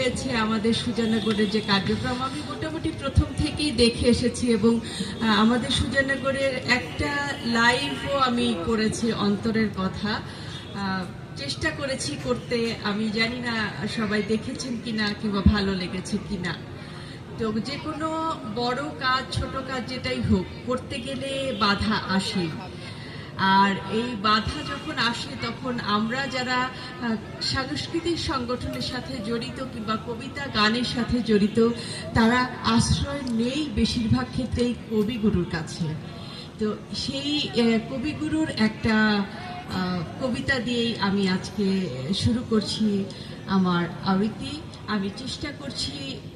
হয়েছে আমাদের সুজানগরের যে কার্যক্রম। আমি মোটামুটি প্রথম থেকেই দেখে এসেছি এবং আমাদের সুজানগরের একটা লাইভও আমি করেছি অন্তরের কথা। চেষ্টা করেছি করতে। আমি জানি না সবাই দেখেছেন কিনা কিংবা ভালো লেগেছে কিনা। তো যে কোনো বড় কাজ, ছোট কাজ যেটাই হোক, করতে গেলে বাধা আসে আর এই বাধা যখন আসে, তখন আমরা যারা সাংস্কৃতিক সংগঠনের সাথে জড়িত কিংবা কবিতা গানের সাথে জড়িত, তারা আশ্রয় নেই বেশিরভাগ ক্ষেত্রেই কবিগুরুর কাছে। তো সেই কবিগুরুর একটা কবিতা দিয়েই আমি আজকে শুরু করছি আমার আবৃত্তি। আমি চেষ্টা করছি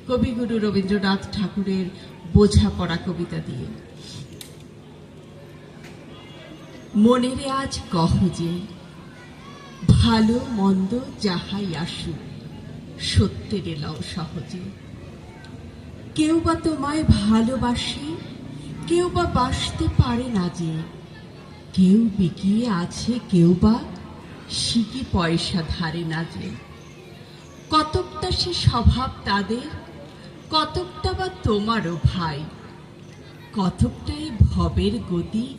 কবিগুরু রবীন্দ্রনাথ ঠাকুরের বোঝাপড়া কবিতা দিয়ে। মনেরে আজ কহ যে, ভালো মন্দ যাহাই আসুক, সত্যের এলাও সহজে। কেউ বা তোমায় ভালোবাসে, কেউ বা বাসতে পারে না যে। কেউ বিকিয়ে আছে, কেউ বা সিকি পয়সা ধারে না যে। কতকটা সে স্বভাব তাদের, কতকটা বা তোমারও ভাই, কতকটাই ভবের গতি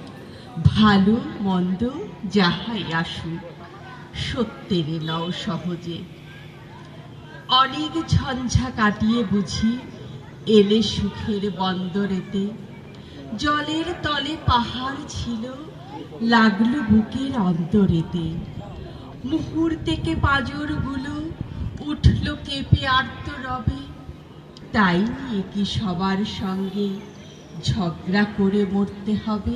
ভালো, মন্দ, যাহাই আসুক, সত্যের লও সহজে। অনেক ঝঞ্ঝা কাটিয়ে বুঝি, এলে সুখের বন্দরেতে। জলের তলে পাহাড় ছিল, লাগল বুকের অন্তরেতে। মুহূর্তেকে পাজরগুলো উঠল কেঁপে আর্ত রবে তাই নিয়ে কি সবার সঙ্গে ঝগড়া করে মরতে হবে?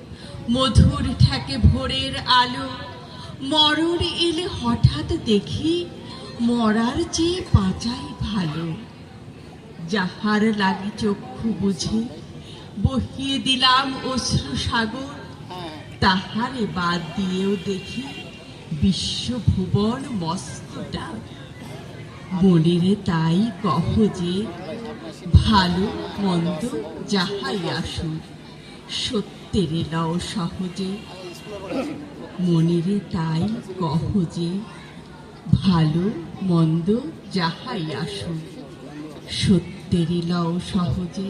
মধুর ঠেকে ভোরের আলো। মরণ এলে হঠাৎ দেখি মরার চেয়ে বাঁচাই ভালো। যাহার লাগে চক্ষু বুঝে, বহিয়ে দিলাম অশ্রু সাগর। তাহারে বাদ দিয়েও দেখি বিশ্বভুবন মস্তটা। মনেরে তাই কহ যে, ভালো মন্দ যাহাই আসুক। সত্যের লও সহজে মনেরে তাই কহ যে ভালো মন্দ যাহাই আসুক সত্যের লও সহজে।